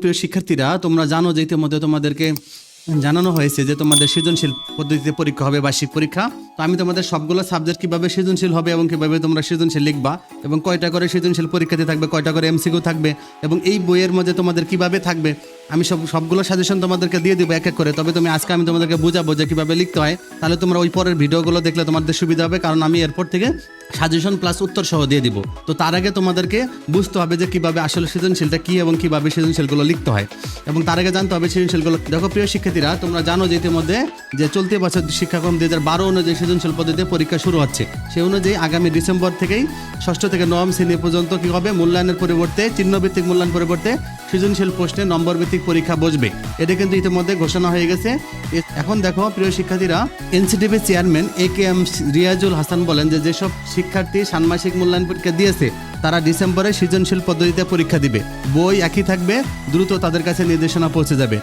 প্রিয় শিক্ষার্থীরা, তোমরা জানো যে ইতিমধ্যে তোমাদেরকে জানানো হয়েছে যে তোমাদের সৃজনশীল পদ্ধতিতে পরীক্ষা হবে বার্ষিক পরীক্ষা। তো আমি তোমাদের সবগুলো সাবজেক্ট কীভাবে সৃজনশীল হবে এবং কীভাবে তোমরা সৃজনশীল লিখবা এবং কয়টা করে সৃজনশীল পরীক্ষাতে থাকবে, কয়টা করে এমসিকিউ থাকবে এবং এই বইয়ের মধ্যে তোমাদের কীভাবে থাকবে, আমি সব, সবগুলো সাজেশন তোমাদেরকে দিয়ে দেবো এক এক করে। তবে তুমি আজকে আমি তোমাদেরকে বোঝাবো যে কীভাবে লিখতে হয়। তাহলে তোমরা ওই পরের ভিডিওগুলো দেখলে তোমাদের সুবিধা হবে, কারণ আমি এরপর থেকে সাজেশন প্লাস উত্তর সহ দিয়ে দিব। তো তার আগে তোমাদেরকে বুঝতে হবে যে কীভাবে আসলে সৃজনশীলটা কি এবং কীভাবে সৃজনশীলগুলো লিখতে হয়। এবং তার আগে জানতে হবে সৃজনশীলগুলো দেখো, প্রিয় শিক্ষার্থীরা, তোমরা জানো যে ইতিমধ্যে যে চলতি বছর শিক্ষাক্রম দুই হাজার বারো অনুযায়ী সৃজনশীল পদ্ধতিতে পরীক্ষা শুরু হচ্ছে। সেই অনুযায়ী আগামী ডিসেম্বর থেকেই ষষ্ঠ থেকে নবম শ্রেণি পর্যন্ত কি হবে? মূল্যায়নের পরিবর্তে, চিহ্নভিত্তিক মূল্যায়ন পরিবর্তে সৃজনশীল প্রশ্নে নম্বর ভিত্তিক পরীক্ষা বসবে। এটা কিন্তু ইতিমধ্যে ঘোষণা হয়ে গেছে। এখন দেখো, প্রিয় শিক্ষার্থীরা, NCTB chairman A K M Riazul Hasan বলেন যে যেসব শিক্ষার্থী ষান্মাসিক মূল্যায়ন পরীক্ষা দিয়েছে, তারা ডিসেম্বরে সৃজনশীল পদ্ধতিতে পরীক্ষা দিবে। বই একই থাকবে, দ্রুত তাদের কাছে নির্দেশনা পৌঁছে যাবে।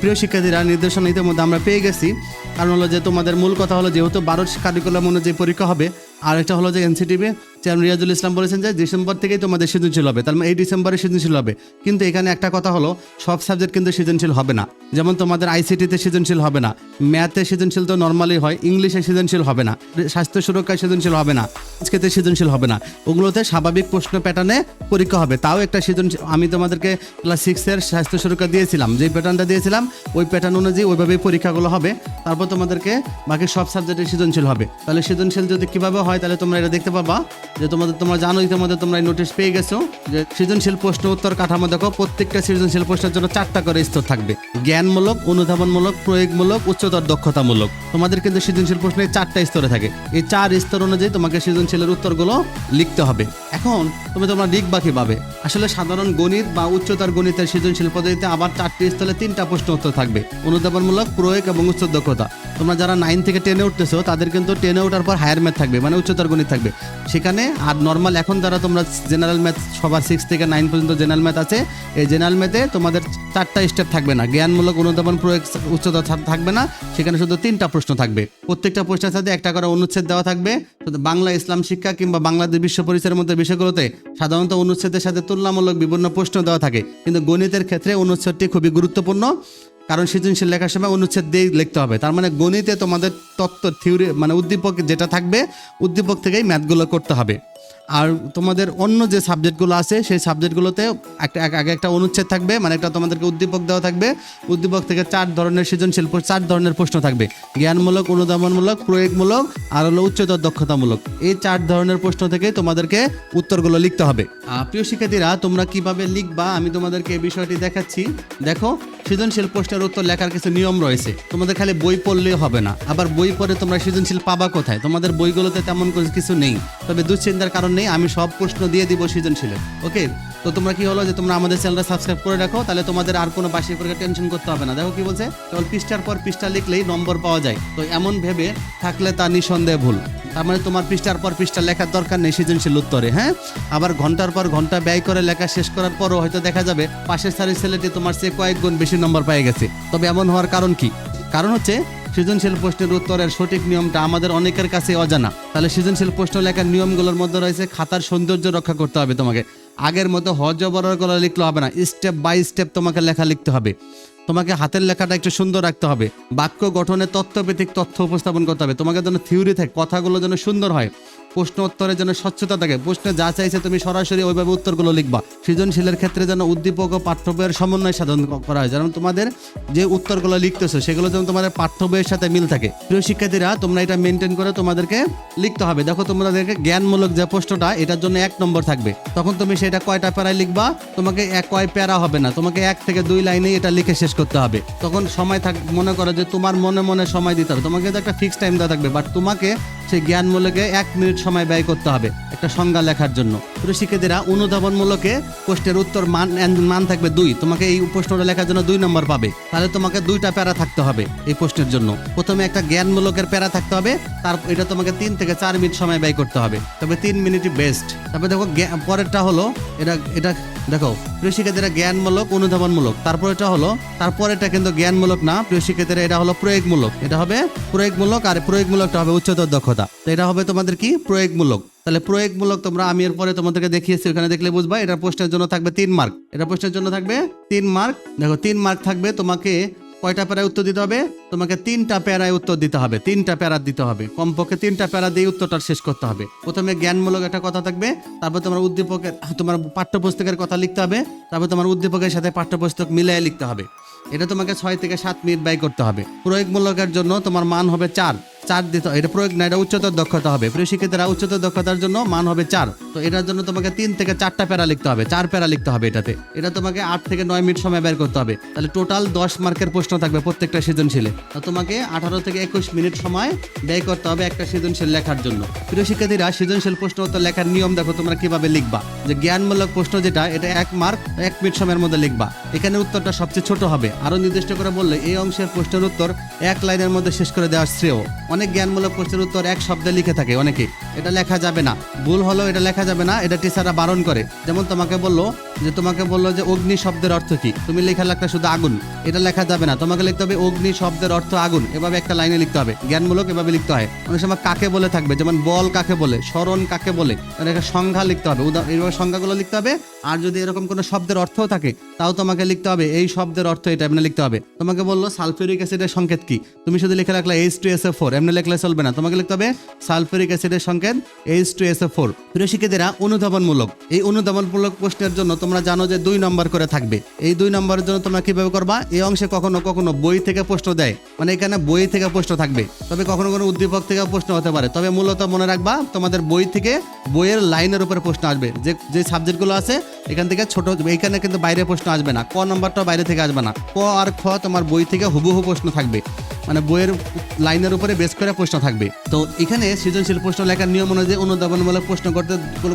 প্রিয় শিক্ষার্থীরা, নির্দেশনা ইতিমধ্যে আমরা পেয়ে গেছি। কারণ হলো যে তোমাদের মূল কথা হলো যেহেতু বারো কারিকুলাম অনুযায়ী পরীক্ষা হবে, আর একটা হলো যে এনসিটিভি চেয়ারম্যান রিয়াজুল ইসলাম বলেছেন যে ডিসেম্বর থেকেই তোমাদের সৃজনশীল হবে। তার মানে এই ডিসেম্বরে সৃজনশীল হবে। কিন্তু এখানে একটা কথা হলো, সব সাবজেক্ট কিন্তু সৃজনশীল হবে না। যেমন তোমাদের আইসিটিতে সৃজনশীল হবে না, ম্যাথে সৃজনশীল তো নর্মালি হয়, ইংলিশে সৃজনশীল হবে না, স্বাস্থ্য সুরক্ষায় সৃজনশীল হবে না, আজকেতে সৃজনশীল হবে না। ওগুলোতে স্বাভাবিক প্রশ্ন প্যাটার্নে পরীক্ষা হবে। তাও একটা সৃজনশীল, আমি তোমাদেরকে ক্লাস সিক্সের স্বাস্থ্য সুরক্ষা দিয়েছিলাম যে প্যাটার্নটা দিয়েছিলাম, ওই প্যাটার্ন অনুযায়ী ওইভাবেই পরীক্ষাগুলো হবে। তারপর তোমাদেরকে বাকি সব সাবজেক্টে সৃজনশীল হবে। তাহলে সৃজনশীল যদি কীভাবে হয়, তাহলে তোমরা এটা দেখতে পাবা। যে তোমাদের তোমরা জানো ইতিমধ্যে তোমরা এই নোটিশ পেয়ে গেছো যে সৃজনশীল প্রশ্ন উত্তর কাঠামো দেখো, প্রত্যেকটা সৃজনশীল প্রশ্নের জন্য চারটা করে স্তর থাকবে। জ্ঞানমূলক, অনুধাবনমূলক, প্রয়োগমূলক, উচ্চতর দক্ষতামূলক। তোমাদের কিন্তু সৃজনশীল প্রশ্নে চারটা স্তরে থাকে। এই চার স্তর অনুযায়ী তোমাকে সৃজনশীলের উত্তরগুলো লিখতে হবে। এখন তুমি তোমরা লিখবা কীভাবে? আসলে সাধারণ গণিত বা উচ্চতর গণিতের সৃজনশীল পদ্ধতিতে আবার চারটি স্তরে তিনটা প্রশ্ন উত্তর থাকবে। অনুধাবনমূলক, প্রয়োগ এবং উচ্চ দক্ষতা। তোমরা যারা নাইন থেকে টেনে উঠতেছো, তাদের কিন্তু টেনে ওঠার পর হায়ার ম্যাথ থাকবে মানে উচ্চতর গণিত থাকবে। সেখানে আর নর্মাল এখন যারা তোমরা জেনারেল ম্যাথ সবার সিক্স থেকে নাইন পর্যন্ত জেনারেল ম্যাথ আছে, এই জেনারেল ম্যাথে তোমাদের চারটা স্টেপ থাকবে না। জ্ঞানমূলক, অনুধাবন, প্রয়োগ, উচ্চতা থাকবে না। সেখানে শুধু তিনটা প্রশ্ন থাকবে। প্রত্যেকটা প্রশ্নের সাথে একটা করে অনুচ্ছেদ দেওয়া থাকবে। বাংলা ইসলাম শিক্ষা কিংবা বাংলাদেশ বিশ্ব পরিচয়ের মধ্যে বিষয়গুলোতে সাধারণত অনুচ্ছেদের সাথে তুলনামূলক বিভিন্ন প্রশ্ন দেওয়া থাকে। কিন্তু গণিতের ক্ষেত্রে অনুচ্ছেদটি খুবই গুরুত্বপূর্ণ, কারণ সৃজনশীল লেখার সময় অনুচ্ছেদ দিয়ে লিখতে হবে। তার মানে গণিতে তোমাদের তত্ত্ব থিওরি মানে উদ্দীপক যেটা থাকবে, উদ্দীপক থেকেই ম্যাথগুলো করতে হবে। আর তোমাদের অন্য যে সাবজেক্টগুলো আছে, সেই সাবজেক্টগুলোতে একটা আগে একটা অনুচ্ছেদ থাকবে মানে একটা তোমাদেরকে উদ্দীপক দেওয়া থাকবে। উদ্দীপক থেকে চার ধরনের সৃজনশীল চার ধরনের প্রশ্ন থাকবে। জ্ঞানমূলক, অনুধাবনমূলক, প্রয়োগমূলক আর হলো উচ্চতর দক্ষতামূলক। এই চার ধরনের প্রশ্ন থেকে তোমাদেরকে উত্তরগুলো লিখতে হবে। প্রিয় শিক্ষার্থীরা, তোমরা কীভাবে লিখবা? আমি তোমাদেরকে এই বিষয়টি দেখাচ্ছি। দেখো, সৃজনশীল প্রশ্নের উত্তর লেখার কিছু নিয়ম রয়েছে। তোমাদের খালি বই পড়লেই হবে না। আবার বই পড়ে তোমরা সৃজনশীল পাবা কোথায়? তোমাদের বইগুলোতে তেমন কিছু নেই। তবে দুশ্চিন্তার কারণ নেই, আমি সব প্রশ্ন দিয়ে দিব সৃজনশীলের। ওকে? তো তোমরা কি হলো যে তোমরা আমাদের চ্যানেলটা সাবস্ক্রাইব করে রাখো, তাহলে তোমাদের আর কোনো বার্ষিক পরীক্ষা টেনশন করতে হবে না। দেখো কি বলছে? কেবল পৃষ্ঠার পর পৃষ্ঠা লিখলেই নম্বর পাওয়া যায়। তো এমন ভেবে থাকলে তা নিঃসন্দেহে ভুল। তার মানে তোমার পৃষ্ঠার পর পৃষ্ঠা লেখার দরকার নেই সৃজনশীল উত্তরে হ্যাঁ? আবার ঘণ্টার পর ঘণ্টা ব্যয় করে লেখা শেষ করার পরও হয়তো দেখা যাবে পাশের সারির ছেলেটি তোমার চেয়ে কয়েক গুণ বেশি নম্বর পেয়ে গেছে। তবে এমন হওয়ার কারণ কি? কারণ হচ্ছে সৃজনশীল প্রশ্নের উত্তরের সঠিক নিয়মটা আমাদের অনেকের কাছে অজানা। তাহলে সৃজনশীল প্রশ্ন লেখার নিয়মগুলোর মধ্যে রয়েছে খাতার সৌন্দর্য রক্ষা করতে হবে তোমাকে। আগের মতো হজ বরাবর করে লিখলে হবে না স্টেপ বাই স্টেপ তোমাকে লেখা লিখতে হবে। তোমাকে হাতের লেখাটা একটু সুন্দর রাখতে হবে, বাক্য গঠনে তথ্যভিত্তিক তথ্য উপস্থাপন করতে হবে। তোমাকে যেন থিওরি থাকে কথাগুলো যেন সুন্দর হয়। প্রশ্ন উত্তরের যেন স্বচ্ছতা থাকে। প্রশ্নে যা চাইছে তুমি সরাসরি ওইভাবে উত্তরগুলো লিখবা। সৃজনশীলের ক্ষেত্রে যেন উদ্দীপক ও পাঠ্য বইয়ের সমন্বয় সাধন করা হয়। যেন তোমাদের যে উত্তরগুলো লিখতেছো, সেগুলো যেন তোমাদের পাঠ্য বইয়ের সাথে মিল থাকে। প্রিয় শিক্ষার্থীরা, তোমরা এটা মেনটেন করে তোমাদেরকে লিখতে হবে। দেখো, তোমাদেরকে জ্ঞানমূলক যে প্রশ্নটা, এটার জন্য এক নম্বর থাকবে। তখন তুমি সেটা কয়টা প্যারায় লিখবা? তোমাকে এক কয় প্যারা হবে না। তোমাকে এক থেকে দুই লাইনে এটা লিখে শেষ করতে হবে। তখন সময় থাক মনে করো যে তোমার মনে মনে সময় দিতে হবে। তোমাকে একটা ফিক্সড টাইম দেওয়া থাকবে বাট তোমাকে সেই জ্ঞানমূলকে এক মিনিট সময় ব্যয় করতে হবে একটা সংজ্ঞা লেখার জন্য। শিক্ষার্থীরা অনুধাবনমূলকে প্রশ্নের উত্তর মান মান থাকবে দুই। তোমাকে এই প্রশ্নটা লেখার জন্য দুই নম্বর পাবে। তাহলে তোমাকে দুইটা প্যারা থাকতে হবে এই প্রশ্নের জন্য। প্রথমে একটা জ্ঞানমূলকের প্যারা থাকতে হবে, তার এটা তোমাকে তিন থেকে চার মিনিট সময় ব্যয় করতে হবে। তবে তিন মিনিটই বেস্ট তারপরে দেখো পরেরটা হলো, এটা এটা দেখো প্রিয় শিক্ষার্থীরা জ্ঞানমূলক, অনুধাবনমূলক। তারপর এটা হলো তারপর এটা কিন্তু জ্ঞানমূলক না প্রিয় শিক্ষার্থীরা এটা হলো প্রয়োগমূলক। এটা হবে প্রয়োগমূলক আর প্রয়োগমূলকটা হবে উচ্চতর দক্ষতা। দক্ষতা তো এটা হবে তোমাদের কি? প্রয়োগমূলক। তাহলে প্রয়োগমূলক তোমরা আমি এর পরে তোমাদেরকে দেখিয়েছি, ওখানে দেখলে বুঝবা, এটা প্রশ্নের জন্য থাকবে তিন মার্ক। এটা প্রশ্নের জন্য থাকবে তিন মার্ক। দেখো, তিন মার্ক থাকবে, তোমাকে কয়টা প্যারায় উত্তর দিতে হবে? তোমাকে তিনটা প্যারায় উত্তর দিতে হবে, তিনটা প্যারা দিতে হবে। কমপক্ষে তিনটা প্যারা দিয়ে উত্তরটা শেষ করতে হবে। প্রথমে জ্ঞানমূলক একটা কথা থাকবে, তারপর তোমার উদ্দীপকের, তোমার পাঠ্যপুস্তকের কথা লিখতে হবে, তারপর তোমার উদ্দীপকের সাথে পাঠ্যপুস্তক মিলিয়ে লিখতে হবে। এটা তোমাকে ছয় থেকে সাত মিনিট ব্যয় করতে হবে। প্রয়োগমূলকের জন্য তোমার মান হবে চার। চার দিতে এটা প্রয়োগ না, এটা উচ্চতর দক্ষতা হবে। প্রিয় শিক্ষিতরা উচ্চতর দক্ষতার জন্য মান হবে চার। তো এটার জন্য তোমাকে তিন থেকে চারটা প্যারা লিখতে হবে, চার প্যারা লিখতে হবে এটাতে। এটা তোমাকে আট থেকে নয় মিনিট সময় বের করতে হবে। তাহলে টোটাল দশ মার্কের প্রশ্ন থাকবে প্রত্যেকটা সৃজনশীলে। তো তোমাকে আঠারো থেকে একুশ মিনিট সময় ব্যয় করতে হবে একটা সৃজনশীল লেখার জন্য। প্রিয় শিক্ষার্থীরা, সৃজনশীল প্রশ্ন উত্তর লেখার নিয়ম দেখো, তোমরা কীভাবে লিখবা। যে জ্ঞানমূলক প্রশ্ন যেটা, এটা এক মার্ক, এক মিনিট সময়ের মধ্যে লিখবা। এখানে উত্তরটা সবচেয়ে ছোট হবে। আরও নির্দিষ্ট করে বললে, এই অংশের প্রশ্নের উত্তর এক লাইনের মধ্যে শেষ করে দেওয়ার শ্রেয়। অনেক জ্ঞানমূলক প্রশ্নের উত্তর এক শব্দে লিখে থাকে অনেকে। এটা লেখা যাবে না। ভুল হলো এটা লেখা যাবে না এটা টিচাররা বারণ করে। যেমন তোমাকে বলল যে তোমাকে বলল যে অগ্নি শব্দের অর্থ কি? তুমি লেখা লাগটা শুধু আগুন। এটা লেখা যাবে না। তোমাকে লিখতে হবে অগ্নি শব্দের অর্থ আগুন। এভাবে একটা লাইনে লিখতে হবে। জ্ঞানমূলক এভাবে লিখতে হয়। অনেক সময় কাকে বলে থাকবে? যেমন বল কাকে বলে? স্মরণ কাকে বলে? মানে একটা সংজ্ঞা লিখতে হবে। উদাহরণ এইভাবে সংজ্ঞাগুলো লিখতে হবে। আর যদি এরকম কোনো শব্দের অর্থও থাকে, তাও তোমাকে লিখতে হবে, এই শব্দের অর্থ এটা এমনি লিখতে হবে। তোমাকে বলল, সালফিউরিক অ্যাসিডের সংকেত কি? তুমি শুধু লিখে রাখলে H two S A four এমনি লিখলে চলবে না। তোমাকে লিখতে হবে, সালফিউরিক অ্যাসিডের সংকেত H two S A four প্রিয় শিক্ষিতেরা অনুধাবনমূলক। এই অনুধাবনমূলক প্রশ্নের জন্য তোমরা জানো যে দুই নম্বর করে থাকবে। এই দুই নম্বরের জন্য তোমরা কীভাবে করবা? এই অংশে কখনো কখনো বই থেকে প্রশ্ন দেয়। মানে এখানে বই থেকে প্রশ্ন থাকবে। তবে কখনো কোনো উদ্দীপক থেকে প্রশ্ন হতে পারে। তবে মূলত মনে রাখবা, তোমাদের বই থেকে বইয়ের লাইনের উপরে প্রশ্ন আসবে। যে যে সাবজেক্টগুলো আছে, এখান থেকে ছোট, এইখানে কিন্তু বাইরে প্রশ্ন আসবে না। ক নম্বরটা বাইরে থেকে আসবে না। ক আর খ তোমার বই থেকে হুবহু প্রশ্ন থাকবে। মানে বইয়ের লাইনের উপরে বেশ করে প্রশ্ন থাকবে। তো এখানে সৃজনশীল প্রশ্ন লেখার নিয়ম অনুযায়ী অনুধাবনমূলক প্রশ্ন করতে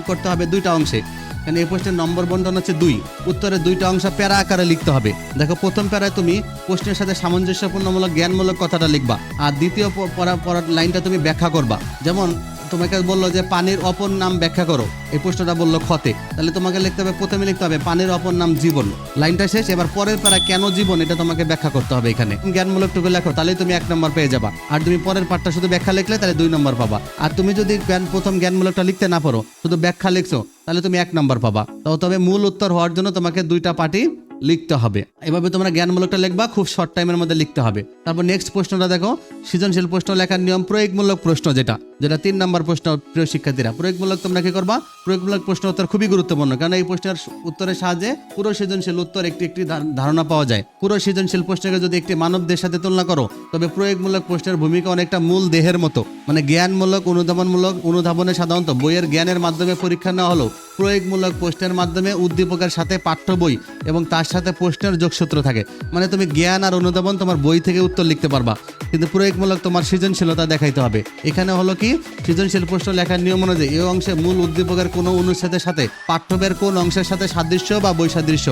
করতে হবে দুইটা অংশে। কারণ এই প্রশ্নের নম্বর বন্টন হচ্ছে দুই। উত্তরের দুইটা অংশ প্যারা আকারে লিখতে হবে। দেখো, প্রথম প্যারায় তুমি প্রশ্নের সাথে সামঞ্জস্যপূর্ণমূলক, জ্ঞানমূলক কথাটা লিখবা। আর দ্বিতীয় পড়া পড়ার লাইনটা তুমি ব্যাখ্যা করবা। যেমন তোমাকে বলল যে পানির অপর নাম ব্যাখ্যা করো। এই প্রশ্নটা বলল ক্ষতে। তাহলে তোমাকে লিখতে হবে, প্রথমে লিখতে হবে, পানির অপর নাম জীবন। লাইনটা শেষ, এবার পরের প্যারা কেন জীবন, এটা তোমাকে ব্যাখ্যা করতে হবে এখানে। জ্ঞানমূলক টুকু লেখো তাহলে তুমি এক নম্বর পেয়ে যাবা। আর তুমি পরের পার্টটা শুধু ব্যাখ্যা লিখলে, তাহলে দুই নম্বর পাবা। আর তুমি যদি জ্ঞান, প্রথম জ্ঞানমূলকটা লিখতে না পারো, শুধু ব্যাখ্যা লিখছো, তাহলে তুমি এক নম্বর পাবা। তো তবে মূল উত্তর হওয়ার জন্য তোমাকে দুইটা পার্টি লিখতে হবে। এভাবে তোমরা জ্ঞানমূলকটা লিখবা, খুব শর্ট টাইমের মধ্যে লিখতে হবে। তারপর নেক্সট প্রশ্নটা দেখো, সৃজনশীল প্রশ্ন লেখার নিয়ম, প্রয়োগমূলক প্রশ্ন যেটা। যেটা তিন নম্বর প্রশ্ন প্রিয় শিক্ষার্থীরা। প্রয়োগমূলক তোমরা কি করবা? প্রয়োগমূলক প্রশ্ন উত্তর খুবই গুরুত্বপূর্ণ, কারণ এই প্রশ্নের উত্তরের সাহায্যে পুরো সৃজনশীল উত্তর একটি একটি ধারণা পাওয়া যায়। পুরো সৃজনশীল প্রশ্নকে যদি একটি মানবদের সাথে তুলনা করো, তবে প্রয়োগমূলক প্রশ্নের ভূমিকা অনেকটা মূল দেহের মতো। মানে জ্ঞানমূলক, অনুধাবনমূলক, অনুধাবনে সাধারণত বইয়ের জ্ঞানের মাধ্যমে পরীক্ষা নেওয়া হলো প্রয়োগমূলক প্রশ্নের মাধ্যমে উদ্দীপকের সাথে পাঠ্য বই এবং তার সাথে প্রশ্নের যোগসূত্র থাকে। মানে তুমি জ্ঞান আর অনুধাবন তোমার বই থেকে উত্তর লিখতে পারবা। কিন্তু প্রয়োগমূলক তোমার সৃজনশীলতা দেখাইতে হবে। এখানে হলো কি, সৃজনশীল প্রশ্ন লেখার নিয়ম অনুযায়ী এই অংশে মূল উদ্দীপকের কোনো অনুচ্ছেদের সাথে, পাঠ্যবের কোন অংশের সাথে সাদৃশ্য বা বৈসাদৃশ্য,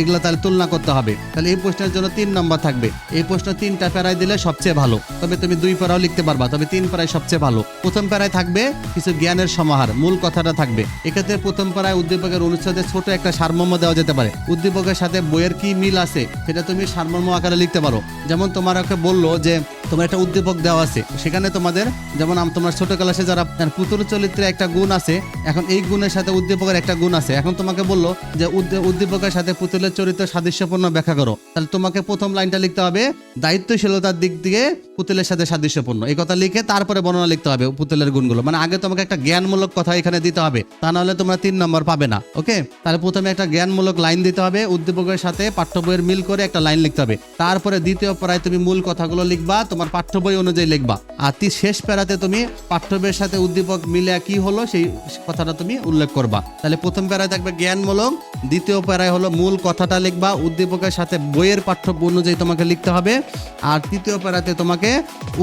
এগুলো তাহলে তুলনা করতে হবে। তাহলে এই প্রশ্নের জন্য তিন নম্বর থাকবে। এই প্রশ্ন তিনটা প্যারায় দিলে সবচেয়ে ভালো। তবে তুমি দুই প্যারাও লিখতে পারবা, তবে তিন প্যারায় সবচেয়ে ভালো। প্রথম প্যারায় থাকবে কিছু জ্ঞানের সমাহার, মূল কথাটা থাকবে। এক্ষেত্রে প্রথম প্যারায় উদ্দীপকের অনুচ্ছেদে ছোট একটা সারমর্ম দেওয়া যেতে পারে। উদ্দীপকের সাথে বইয়ের কি মিল আছে, সেটা তুমি সারমর্ম আকারে লিখতে পারো। যেমন তোমার ওকে বলল যে তোমার একটা উদ্দীপক দেওয়া আছে। সেখানে তোমাদের, যেমন তোমার ছোট ক্লাসে যারা পুতুল চরিত্রে একটা গুণ আছে, এখন এই গুণের সাথে উদ্দীপকের একটা গুণ আছে। এখন তোমাকে বলল যে উদ্দীপকের সাথে পুতুলের চরিত্র সাদৃশ্যপূর্ণ ব্যাখ্যা করো। তাহলে তোমাকে প্রথম লাইনটা লিখতে হবে, দায়িত্বশীলতার দিক দিয়ে পুতুলের সাথে সাদৃশ্যপূর্ণ। এই কথা লিখে তারপরে বর্ণনা লিখতে হবে পুতুলের গুণগুলো। মানে আগে তোমাকে একটা জ্ঞানমূলক কথা এখানে দিতে হবে, তা নাহলে তোমরা তিন নম্বর পাবে না, ওকে? তাহলে প্রথমে একটা জ্ঞানমূলক লাইন দিতে হবে, উদ্দীপকের সাথে পাঠ্য বইয়ের মিল করে একটা লাইন লিখতে হবে। তারপরে দ্বিতীয় পড়ায় তুমি মূল কথাগুলো লিখবা তোমার পাঠ্য বই অনুযায়ী লিখবা। আর তি শেষ প্যারাতে তুমি পাঠ্য বইয়ের সাথে উদ্দীপক মিলে কি হলো সেই কথাটা তুমি উল্লেখ করবা। তাহলে প্রথম প্যারায় থাকবে জ্ঞানমূলক, দ্বিতীয় প্যারায় হলো মূল কথাটা লিখবা, উদ্দীপকের সাথে বইয়ের পাঠ্য অনুযায়ী তোমাকে লিখতে হবে। আর তৃতীয় প্যারাতে তোমাকে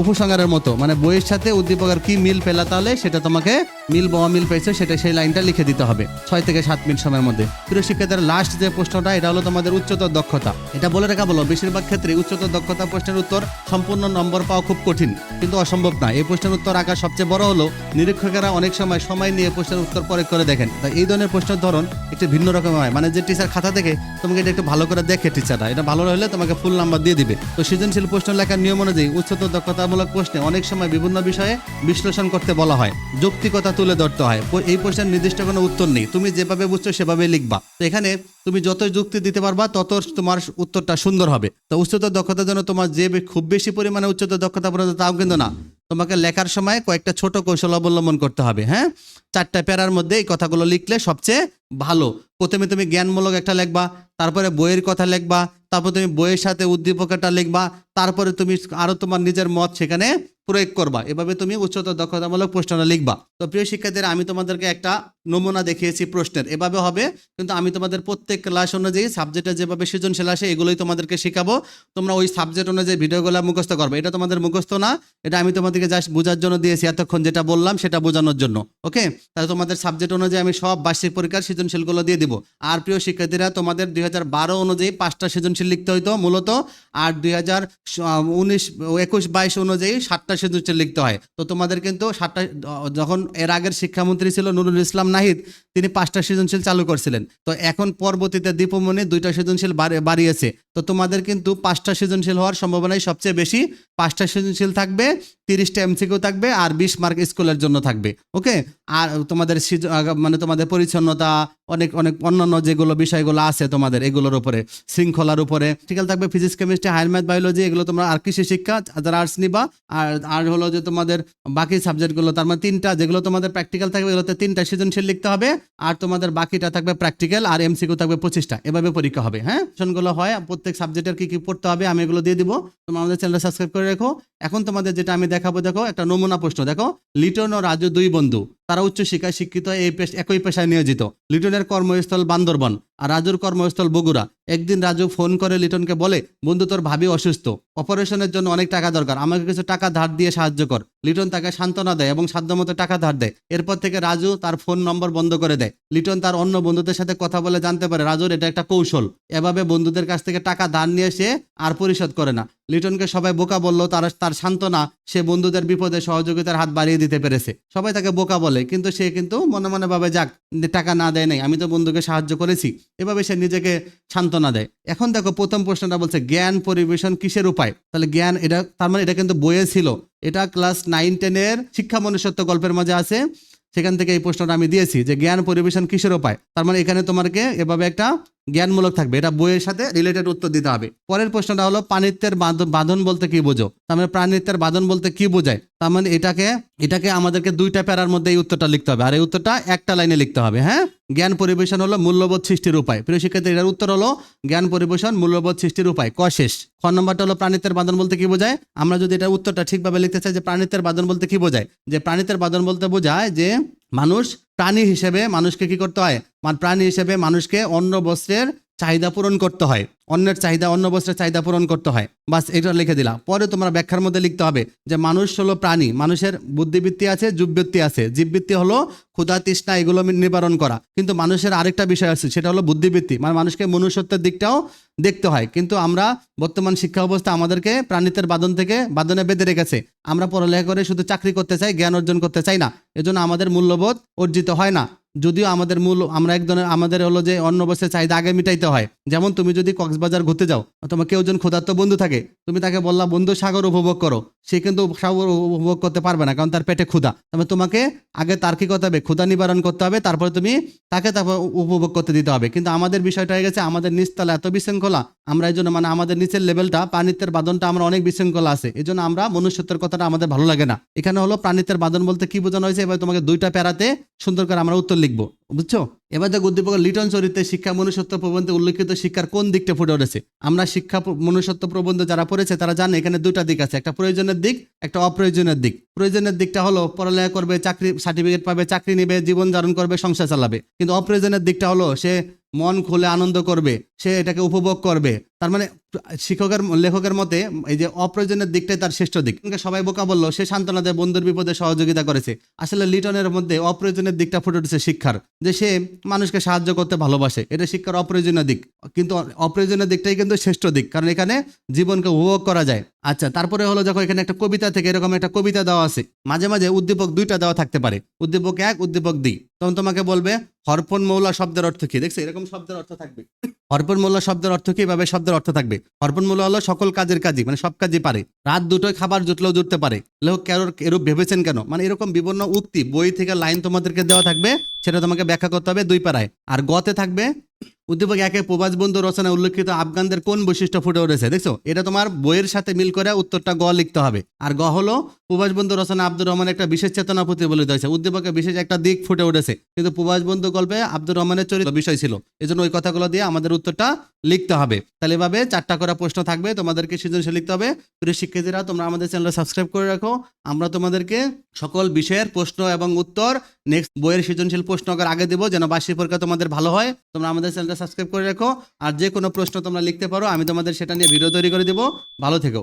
উপসংহারের মতো মানে বইয়ের সাথে উদ্দীপকের কি মিল পেলা তাহলে সেটা তোমাকে মিল বা অমিল পেয়েছে, সেটা সেই লাইনটা লিখে দিতে হবে। ছয় থেকে সাত মিনিট সময়ের মধ্যে। প্রিয় শিক্ষার্থীর লাস্ট যে প্রশ্নটা, এটা হলো তোমাদের উচ্চতর দক্ষতা। এটা বলে রাখা বলো বেশিরভাগ ক্ষেত্রে উচ্চতর দক্ষতা প্রশ্নের উত্তর সম্পূর্ণ নম্বর পাওয়া খুব কঠিন, কিন্তু অসম্ভব না এই প্রশ্নের উত্তর আঁকা সবচেয়ে বড় হলো, নিরীক্ষকেরা অনেক সময় সময় নিয়ে প্রশ্নের উত্তর পরে করে দেখেন। তাই এই ধরনের প্রশ্নের ধরন একটু ভিন্ন রকম হয়। মানে যে টিচার খাতা থেকে তোমাকে এটা একটু ভালো করে দেখে টিচাররা এটা ভালো হলে তোমাকে ফুল নাম্বার দিয়ে দিবে। তো সৃজনশীল প্রশ্ন লেখার নিয়ম অনুযায়ী উচ্চতর দক্ষতামূলক প্রশ্নে অনেক সময় বিভিন্ন বিষয়ে বিশ্লেষণ করতে বলা হয়। যৌক্তিকতা তুলে ধরতে হয়। এই প্রশ্নের নির্দিষ্ট কোনো উত্তর নেই। তুমি যেভাবে বুঝছ সেভাবে লিখবা। তো এখানে তুমি যত যুক্তি দিতে পারবা তত তোমার উত্তরটা সুন্দর হবে। তো উচ্চতর দক্ষতার জন্য তোমার যে খুব বেশি পরিমাণে উচ্চতর দক্ষতা পর্যন্ত তাও কিন্তু না। তোমাকে লেখার সময় কয়েকটা ছোট কৌশল অবলম্বন করতে হবে হ্যাঁ? চারটা প্যারার মধ্যে এই কথাগুলো লিখলে সবচেয়ে ভালো। প্রথমে তুমি জ্ঞানমূলক একটা লেখবা, তারপরে বইয়ের কথা লিখবা তারপর তুমি বইয়ের সাথে উদ্দীপকটা লিখবা, তারপরে তুমি আরও তোমার নিজের মত সেখানে প্রয়োগ করবা। এভাবে তুমি উচ্চতর দক্ষতামূলক প্রশ্নটা লিখবা। তো প্রিয় শিক্ষার্থীরা, আমি তোমাদেরকে একটা নমুনা দেখিয়েছি প্রশ্নের। এভাবে হবে, কিন্তু আমি তোমাদের প্রত্যেক ক্লাস অনুযায়ী সাবজেক্টে যেভাবে সৃজনশীল আসে, এগুলোই তোমাদেরকে শেখাবো। তোমরা ওই সাবজেক্ট অনুযায়ী ভিডিওগুলো মুখস্থ করবে, এটা তোমাদের মুখস্থ না, এটা আমি তোমাদেরকে জাস্ট বোঝার জন্য দিয়েছি এতক্ষণ যেটা বললাম, সেটা বোঝানোর জন্য ওকে তাহলে তোমাদের সাবজেক্ট অনুযায়ী আমি সব বার্ষিক পরীক্ষার সৃজনশীলগুলো দিয়ে দিব। আর প্রিয় শিক্ষার্থীরা, তোমাদের দুই হাজার বারো অনুযায়ী পাঁচটা সৃজনশীল লিখতে হইতো মূলত আর দুই হাজার উনিশ, একুশ, বাইশ অনুযায়ী সাতটা সৃজনশীল লিখতে হয়। তো তোমাদের কিন্তু সাতটা, যখন এর আগের শিক্ষামন্ত্রী ছিল নুরুল ইসলাম নাহিদ তিনি পাঁচটা সৃজনশীল চালু করছিলেন। তো এখন পরবর্তীতে দীপমণি দুইটা সৃজনশীল বাড়ি- বাড়িয়েছে। তো তোমাদের কিন্তু পাঁচটা সৃজনশীল হওয়ার সম্ভাবনাই সবচেয়ে বেশি। পাঁচটা সৃজনশীল থাকবে, তিরিশটা এমসিকিউ থাকবে আর বিশ মার্ক স্কুলের জন্য থাকবে, ওকে? আর তোমাদের মানে তোমাদের পরিচ্ছন্নতা, অনেক অনেক অন্যান্য যেগুলো বিষয়গুলো আছে তোমাদের এগুলোর উপরে, শৃঙ্খলার উপরে। ঠিকাল থাকবে physics chemistry higher math biology এগুলো তোমরা আর কৃষি শিক্ষা, যারা আর্টস নিবা, আর আর হলো যে তোমাদের বাকি সাবজেক্টগুলো তার মানে তিনটা যেগুলো তোমাদের প্র্যাকটিক্যাল থাকবে, এগুলোতে তিনটা সৃজনশীল লিখতে হবে। আর তোমাদের বাকিটা থাকবে প্র্যাকটিক্যাল আর এমসিকিউ থাকবে পঁচিশটা। এভাবে পরীক্ষা হবে হ্যাঁ? কোশ্চেনগুলো হয়, প্রত্যেক সাবজেক্টের কি কি পড়তে হবে, আমি এগুলো দিয়ে দিব। তোমরা আমাদের চ্যানেলটা সাবস্ক্রাইব করে রাখো। এখন তোমাদের যেটা আমি দেখাবো, দেখো, একটা নমুনা প্রশ্ন, দেখো। লিটন ও রাজু দুই বন্ধু। তারা উচ্চশিক্ষায় শিক্ষিত, এই একই পেশায় নিয়োজিত। লিটনের কর্মস্থল বান্দরবন আর রাজুর কর্মস্থল বগুড়া। একদিন রাজু ফোন করে লিটনকে বলে, বন্ধু, তোর ভাবি অসুস্থ। অপারেশনের জন্য অনেক টাকা দরকার। আমাকে কিছু টাকা ধার দিয়ে সাহায্য কর। লিটন তাকে সান্ত্বনা দেয় এবং সাধ্যমতো টাকা ধার দেয়। এরপর থেকে রাজু তার ফোন নম্বর বন্ধ করে দেয়। লিটন তার অন্য বন্ধুদের সাথে কথা বলে জানতে পারে, রাজুর এটা একটা কৌশল। এভাবে বন্ধুদের কাছ থেকে টাকা ধার নিয়ে সে আর পরিশোধ করে না। লিটনকে সবাই বোকা বলল, তার তার সান্ত্বনা, সে বন্ধুদের বিপদে সহযোগিতার হাত বাড়িয়ে দিতে পেরেছে। সবাই তাকে বোকা বলে, কিন্তু সে কিন্তু মনে মনে ভাবে, যাক টাকা না দেয় নাই, আমি তো বন্ধুকে সাহায্য করেছি। এভাবে সে নিজেকে সান্ত্বনা দেয়। এখন দেখো, প্রথম প্রশ্নটা বলছে, জ্ঞান পরিবেশন কিসের উপায়? তাহলে জ্ঞান, এটা, তার মানে এটা কিন্তু বইয়ে ছিল। এটা ক্লাস নাইন টেনের শিক্ষা মনুষ্যত্ব গল্পের মাঝে আছে। সেখান থেকে এই প্রশ্নটা আমি দিয়েছি, যে জ্ঞান পরিবেশন কিসের উপায়? তার মানে এখানে তোমাকে এভাবে একটা জ্ঞানমূলক থাকবে। এটা বইয়ের সাথে রিলেটেড উত্তর দিতে হবে। পরের প্রশ্নটা হলো পানিত্বের বাঁধ- বাঁধন বলতে কি বোঝো? তার মানে প্রাণিত্বের বাঁধন বলতে কি বোঝায়? তার মানে এটাকে এটাকে আমাদেরকে দুইটা প্যারার মধ্যে এই উত্তরটা লিখতে হবে। আর এই উত্তরটা একটা লাইনে লিখতে হবে হ্যাঁ? জ্ঞান পরিবেশন হলো মূল্যবোধ সৃষ্টির উপায়। প্রিয় শিক্ষার্থী, এটার উত্তর হলো, জ্ঞান পরিবেশন, মূল্যবোধ সৃষ্টির উপায়। ক শেষ? খ নম্বরটা হলো, প্রাণিত্বের বাঁধন বলতে কি বোঝায়? আমরা যদি এটা উত্তরটা ঠিকভাবে লিখতে চাই যে প্রাণিত্বের বাঁধন বলতে কি বোঝায়? যে প্রাণিত্বের বাঁধন বলতে বোঝায় যে মানুষ প্রাণী হিসেবে মানুষকে কি করতে হয়? মানে প্রাণী হিসেবে মানুষকে অন্য বস্ত্রের চাহিদা পূরণ করতে হয়। অন্যের চাহিদা, অন্য বস্ত্রের চাহিদা পূরণ করতে হয়। বাস, এটা লিখে দিলা পরে তোমরা ব্যাখ্যার মধ্যে লিখতে হবে যে মানুষ হলো প্রাণী। মানুষের বুদ্ধিবৃত্তি আছে জীববৃত্তি আছে। জীববৃত্তি হলো ক্ষুধা, তৃষ্ণা, এগুলো নিবারণ করা। কিন্তু মানুষের আরেকটা বিষয় আছে, সেটা হলো বুদ্ধিবৃত্তি। মানে মানুষকে মনুষ্যত্বের দিকটাও দেখতে হয়। কিন্তু আমরা বর্তমান শিক্ষা অবস্থা আমাদেরকে প্রাণীদের বাদন থেকে বাদনে বেঁধে রেখেছে। আমরা পড়ালেখা করে শুধু চাকরি করতে চাই, জ্ঞান অর্জন করতে চাই না। এজন্য আমাদের মূল্যবোধ অর্জিত হয় না। যদিও আমাদের মূল, আমরা এক ধরনের, আমাদের হলো যে অন্য বস্ত্রের চাহিদা আগে মিটাইতে হয়। যেমন তুমি যদি কক্সবাজার ঘুরতে যাও তোমার কেউ জন ক্ষুধার্ত বন্ধু থাকে, তুমি তাকে বললা, বন্ধু, সাগর উপভোগ করো। সে কিন্তু সাগর উপভোগ করতে পারবে না, কারণ তার পেটে ক্ষুধা। তবে তোমাকে আগে তার কি করতে হবে, ক্ষুধা নিবারণ করতে হবে, তারপরে তুমি তাকে তারপর উপভোগ করতে দিতে হবে। কিন্তু আমাদের বিষয়টা হয়ে গেছে, আমাদের নিচতলা এত বিশৃঙ্খলা, আমরা এই জন্য মানে আমাদের নিচের লেভেলটা প্রাণিত্বের বাদনটা আমরা অনেক বিশৃঙ্খলা আছে। এই জন্য আমরা মনুষ্যত্বের কথাটা আমাদের ভালো লাগে না। এখানে হলো প্রাণিত্বের বাদন বলতে কি বোঝানো হয়েছে? এবার তোমাকে দুইটা প্যারাতে সুন্দর করে আমরা উত্তর লিখব, বুঝছ? এবার দেখো উদ্দীপক লিটন চরিত্রে শিক্ষা মনুষ্যত্ব প্রবন্ধে উল্লেখিত শিক্ষার কোন দিকটা ফুটে উঠেছে? আমরা শিক্ষা মনুষ্যত্ব প্রবন্ধ যারা পড়েছে, তারা জানে এখানে দুটা দিক আছে। একটা প্রয়োজনের দিক, একটা অপ্রয়োজনের দিক। প্রয়োজনের দিকটা হলো পড়ালেখা করবে, চাকরি সার্টিফিকেট পাবে, চাকরি নেবে জীবন ধারণ করবে, সংসার চালাবে। কিন্তু অপ্রয়োজনের দিকটা হলো সে মন খুলে আনন্দ করবে, সে এটাকে উপভোগ করবে। তার মানে শিক্ষকের, লেখকের মতে এই যে অপ্রয়োজনীয় দিকটাই তার শ্রেষ্ঠ দিক। সবাই বোকা বলল, সে সান্ত্বনা দেয়, বন্ধুর বিপদে সহযোগিতা করেছে। আসলে লিটনের মধ্যে অপ্রয়োজনীয় দিকটা ফুটে উঠেছে শিক্ষার, যে সে মানুষকে সাহায্য করতে ভালোবাসে। এটা শিক্ষার অপ্রয়োজনীয় দিক। কিন্তু অপ্রয়োজনীয় দিকটাই কিন্তু শ্রেষ্ঠ দিক, কারণ এখানে জীবনকে উপভোগ করা যায়। আচ্ছা তারপরে হলো যখন এখানে একটা কবিতা থেকে এরকম একটা কবিতা দেওয়া আছে, মাঝে মাঝে উদ্দীপক দুইটা দেওয়া থাকতে পারে। উদ্দীপক এক, উদ্দীপক দুই। তখন তোমাকে বলবে, হরফন মৌলা শব্দের অর্থ কি? দেখছ, এরকম শব্দের অর্থ থাকবে। হরপন মোল্লা শব্দের অর্থ কি? এভাবে শব্দের অর্থ থাকবে। হরপন মোল্লা হলো সকল কাজের কাজই মানে সব কাজই পারে। রাত দুটোয় খাবার জুটলেও জুটতে পারে। লেখক কেন এরূপ ভেবেছেন কেন? মানে এরকম বিভিন্ন উক্তি, বই থেকে লাইন তোমাদেরকে দেওয়া থাকবে, সেটা তোমাকে ব্যাখ্যা করতে হবে দুই পাড়ায়। আর গতে থাকবে, উদ্দীপক একে প্রবাস বন্ধু রচনায় উল্লেখিত আফগানদের কোন বৈশিষ্ট্য ফুটে উঠেছে? দেখছ? এটা তোমার বইয়ের সাথে মিল করে উত্তরটা গ লিখতে হবে। আর গ হলো প্রবাস বন্ধু রচনা আব্দুর রহমানের একটা বিশেষ চেতনা প্রতিফলিত হয়েছে। উদ্দীপকে বিশেষ একটা দিক ফুটে উঠেছে। কিন্তু প্রবাস বন্ধু গল্পে আব্দুর রহমানের চরিত্র বিষয় ছিল। এই জন্য ওই কথাগুলো দিয়ে আমাদের উত্তরটা লিখতে হবে। তাহলে এভাবে চারটা করা প্রশ্ন থাকবে। তোমাদেরকে সৃজনশীল লিখতে হবে। প্রিয় শিক্ষার্থীরা, তোমরা আমাদের চ্যানেলটা সাবস্ক্রাইব করে রাখো। আমরা তোমাদেরকে সকল বিষয়ের প্রশ্ন এবং উত্তর নেক্সট বইয়ের সৃজনশীল প্রশ্ন আগে দেবো, যেন বার্ষিক পরীক্ষা তোমাদের ভালো হয়। তোমরা আমাদের চ্যানেলটা সাবস্ক্রাইব করে রাখো। আর যে কোনো প্রশ্ন তোমরা লিখতে পারো, আমি তোমাদের সেটা নিয়ে ভিডিও তৈরি করে দেবো। ভালো থেকো।